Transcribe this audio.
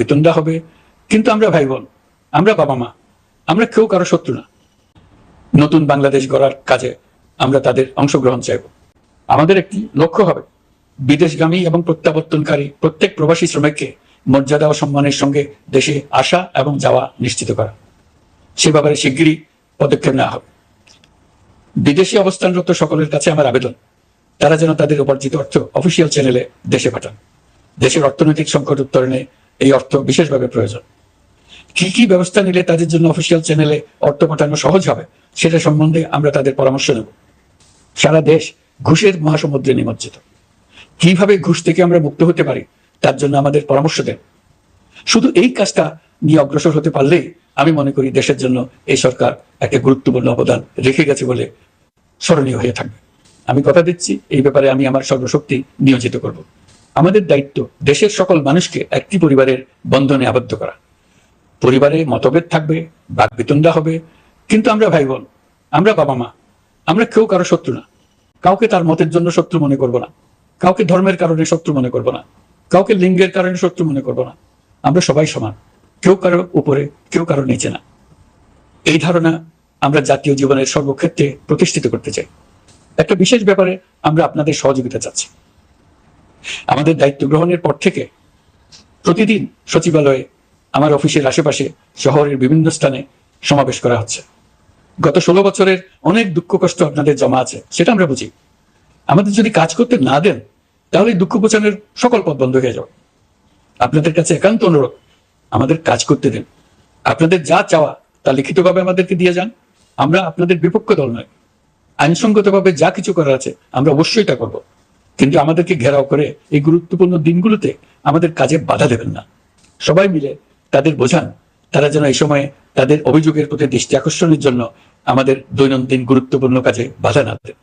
বিতণ্ডা হবে। কিন্তু আমরা ভাই বোন আমরা বাবা মা আমরা কেউ কারও শত্রু না। নতুন বাংলাদেশ গড়ার কাজে আমরা তাদের অংশগ্রহণ চাইব। আমাদের একটি লক্ষ্য হবে, বিদেশগামী এবং প্রত্যাবর্তনকারী প্রত্যেক প্রবাসী শ্রমিককে মর্যাদা ও সম্মানের সঙ্গে দেশে আসা এবং যাওয়া নিশ্চিত করা। সে ব্যাপারে শিগগিরই পদক্ষেপ নেওয়া হবে। বিদেশি অবস্থানরত সকলের কাছে আমার আবেদন, তারা যেন তাদের উপার্জিত অর্থ অফিসিয়াল চ্যানেলে দেশে পাঠান। দেশের অর্থনৈতিক সংকট উত্তরণে এই অর্থ বিশেষভাবে প্রয়োজন। কি কি ব্যবস্থা নিলে তাদের জন্য অফিসিয়াল চ্যানেলে অর্থ পাঠানো সহজ হবে, সেটা সম্বন্ধে আমরা তাদের পরামর্শ নেব সারা দেশ ঘুষের মহাসমুদ্রে নিমজ্জিত। কীভাবে ঘুষ থেকে আমরা মুক্ত হতে পারি, তার জন্য আমাদের পরামর্শ দেন। শুধু এই কাজটা নিয়ে অগ্রসর হতে পারলেই আমি মনে করি দেশের জন্য এই সরকার একটা গুরুত্বপূর্ণ অবদান রেখে গেছে বলে স্মরণীয় হয়ে থাকবে। আমি কথা দিচ্ছি, এই ব্যাপারে আমি আমার সর্বশক্তি নিয়োজিত করব। আমাদের দায়িত্ব দেশের সকল মানুষকে একটি পরিবারের বন্ধনে আবদ্ধ করা। পরিবারে মতভেদ থাকবে, বাক বাকবিতণ্ডা হবে। কিন্তু আমরা ভাই বোন আমরা বাবা মা, আমরা কেউ কারও শত্রু না। কাউকে তার মতের জন্য শত্রু মনে করব না। কাউকে ধর্মের কারণে শত্রু মনে করব না। কাউকে লিঙ্গের কারণে শত্রু মনে করব না। আমরা সবাই সমান, কেউ কারও উপরে, কেউ কারও নিচে না। এই ধারণা আমরা জাতীয় জীবনের সর্বক্ষেত্রে প্রতিষ্ঠিত করতে চাই। একটা বিশেষ ব্যাপারে আমরা আপনাদের সহযোগিতা চাচ্ছি। আমাদের দায়িত্ব গ্রহণের পর থেকে প্রতিদিন সচিবালয়ে আমার অফিসের আশেপাশে শহরের বিভিন্ন স্থানে সমাবেশ করা হচ্ছে। গত ষোলো বছরের অনেক দুঃখ কষ্ট আপনাদের জমা আছে, সেটা আমরা বুঝি। আমাদের যদি কাজ করতে না দেন, তাহলে দুঃখ পোচানোর সকল পথ বন্ধ হয়ে যাবে। আপনাদের কাছে একান্ত অনুরোধ, আমাদের কাজ করতে দিন। আপনাদের যা চাওয়া, তা লিখিতভাবে আমাদেরকে দিয়ে যান। আমরা আপনাদের বিপক্ষ দল নয়। আইনসঙ্গতভাবে যা কিছু করার আছে, আমরা অবশ্যই তা করব। কিন্তু আমাদেরকে ঘেরাও করে এই গুরুত্বপূর্ণ দিনগুলোতে আমাদের কাজে বাধা দেবেন না। সবাই মিলে তাদের বোঝান, তারা যেন এই সময়ে তাদের অভিযোগের প্রতি দৃষ্টি আকর্ষণের জন্য আমাদের দৈনন্দিন গুরুত্বপূর্ণ কাজে বাধা না দেন।